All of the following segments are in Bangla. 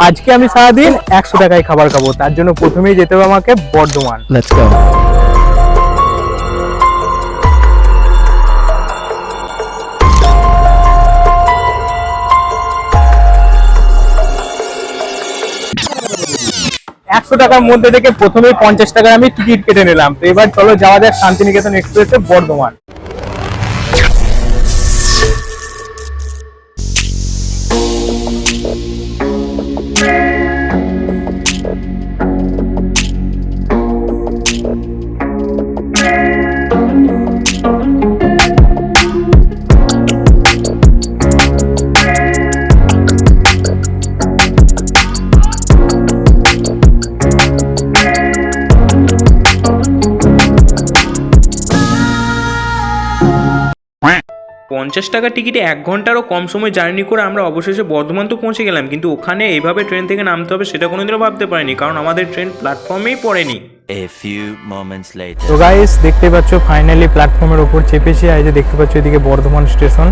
আজকে আমি সারাদিন একশো টাকায় খাবার খাব তার জন্য প্রথমেই যেতে হবে আমাকে বর্ধমান. একশো টাকার মধ্যে থেকে প্রথমেই পঞ্চাশ টাকায় আমি টিকিট কেটে নিলাম। তো এবার চলো যাওয়া যাক শান্তিনিকেতন এক্সপ্রেসে বর্ধমান। পঞ্চাশ টাকা টিকিটে এক ঘন্টারও কম সময় জার্নি করে আমরা অবশেষে বর্ধমান তো পৌঁছে গেলাম। কিন্তু ওখানে এইভাবে ট্রেন থেকে নামতে হবে সেটা কোনোদিনও ভাবতে পারিনি কারণ আমাদের ট্রেন প্ল্যাটফর্মেই পড়েনি। A few moments later. তো গাইস দেখতে পাচ্ছ ফাইনালি প্ল্যাটফর্মের ওপর চেপেছি। আর এই যে দেখতে পাচ্ছ এদিকে বর্ধমান স্টেশন।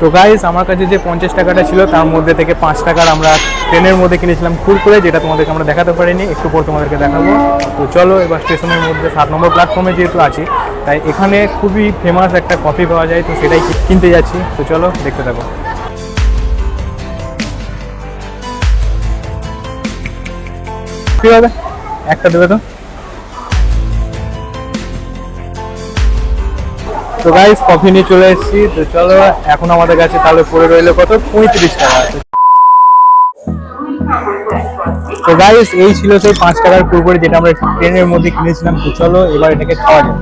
তো গাইস আমার কাছে যে পঞ্চাশ টাকাটা ছিল তার মধ্যে থেকে পাঁচ টাকার আমরা ট্রেনের মধ্যে কিনেছিলাম কুরকুরে যেটা তোমাদেরকে আমরা দেখাতে পারিনি। একটু পর তোমাদেরকে দেখাবো। তো চলো এবার স্টেশনের মধ্যে সাত নম্বর প্ল্যাটফর্মে যেহেতু আছি তাই এখানে খুবই ফেমাস একটা কফি পাওয়া যায়, তো সেটাই কিনতে যাচ্ছি। তো চলো, দেখতে থাকো। একটা দেবে তো? তো গাইস কফি নিয়ে চলে এসেছি। তো চলো, এখন আমাদের কাছে তাহলে পড়ে রইল কত? পঁয়ত্রিশ টাকা। তো গাইস এই ছিল সেই পাঁচ টাকার কুরকুরে যেটা আমরা ট্রেনের মধ্যে কিনেছিলাম। তো চলো, এবার এটাকে খাওয়া যাক।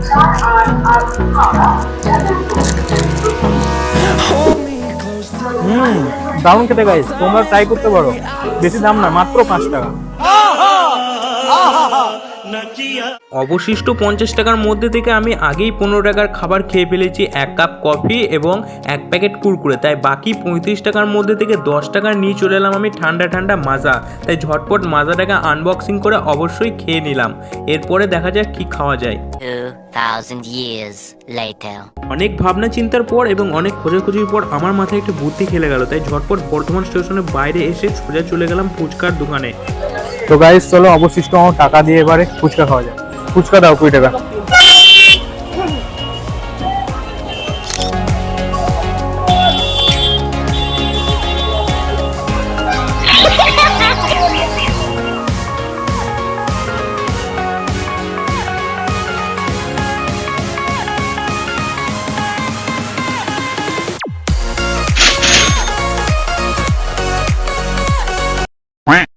হুম, দারুণ খেতে গাইস তোমরা ট্রাই করতে পারো। বেশি দাম না, মাত্র পাঁচ টাকা। অবশিষ্ট পঞ্চাশ টাকার মধ্যে থেকে আমি আগেই পনেরো টাকার খাবার খেয়ে ফেলেছি এক কাপ কফি এবং এক প্যাকেট কুরকুরে। তাই বাকি পঁয়ত্রিশ টাকার মধ্যে থেকে দশ টাকা নিয়ে চলে এলাম আমি ঠান্ডা ঠান্ডা মাজা। তাই ঝটপট মাজাটাকে আনবক্সিং করে অবশ্যই খেয়ে নিলাম। এরপরে দেখা যাক কি খাওয়া যায়। 2,000 years later. অনেক ভাবনা চিন্তার পর এবং অনেক খোঁজাখুঁজির পর আমার মাথায় একটা বুদ্ধি খেলে গেল। তাই ঝটপট বর্ধমান স্টেশনের বাইরে এসে সোজা চলে গেলাম ফুচকার দোকানে। তো গাইজ চলো অবশিষ্ট আমার টাকা দিয়ে এবারে ফুচকা খাওয়া যায় ফুচকা দাও কুড়ি টাকা।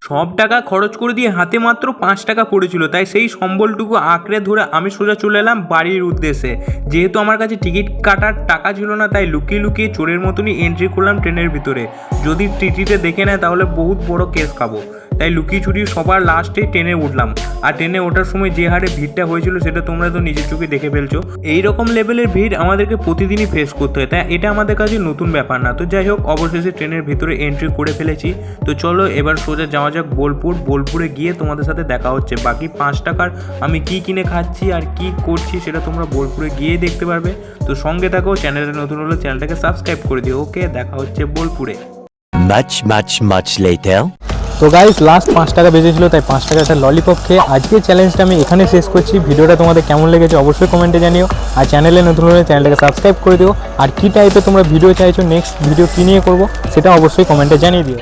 সব টাকা খরচ করে দিয়ে হাতে মাত্র পাঁচ টাকা পড়েছিল। তাই সেই সম্বলটুকু আঁকড়ে ধরে আমি সোজা চলে এলাম বাড়ির উদ্দেশ্যে। যেহেতু আমার কাছে টিকিট কাটার টাকা ছিল না, তাই লুকিয়ে লুকিয়ে চোরের মতনই এন্ট্রি করলাম ট্রেনের ভিতরে। যদি টিটিতে দেখে নেয়, তাহলে বহুত বড় কেস খাব। তাই লুকিয়ে চুরিয়ে সবার লাস্টে ট্রেনে উঠলাম। আর ট্রেনে ওঠার সময় যে হারে ভিড়টা হয়েছিল সেটা তোমরা তো নিজের চোখে দেখে ফেলছো। এই রকম লেভেলের ভিড় আমাদেরকে প্রতিদিনই ফেস করতে হয়। তাই এটা আমাদের কাছে নতুন ব্যাপার না। তো যাই হোক অবশেষে ট্রেনের ভিতরে এন্ট্রি করে ফেলেছি। তো চলো এবার সোজা যাওয়া যাক বোলপুর। বোলপুরে গিয়ে তোমাদের সাথে দেখা হচ্ছে। বাকি পাঁচ টাকার আমি কি কিনে খাচ্ছি আর কি করছি সেটা তোমরা বোলপুরে গিয়ে দেখতে পারবে। তো সঙ্গে থাকো চ্যানেলে নতুন হলে চ্যানেলটাকে সাবস্ক্রাইব করে দিও। ওকে দেখা হচ্ছে বোলপুরে। Much, much, much later. তো গাইস লাস্ট পাঁচ টাকা বেজেছিল, তাই পাঁচ টাকা একটা ললিপপ খেয়ে আজকের চ্যালেঞ্জটা আমি এখানে শেষ করছি। ভিডিওটা তোমাদের কেমন লেগেছে অবশ্যই কমেন্টে জানিও। আর চ্যানেলে নতুন হলে চ্যানেলটাকে সাবস্ক্রাইব করে দিও। আর কী টাইপের তোমরা ভিডিও চাইছো নেক্সট ভিডিও কী নিয়ে করব, সেটা অবশ্যই কমেন্টে জানিয়ে দিও।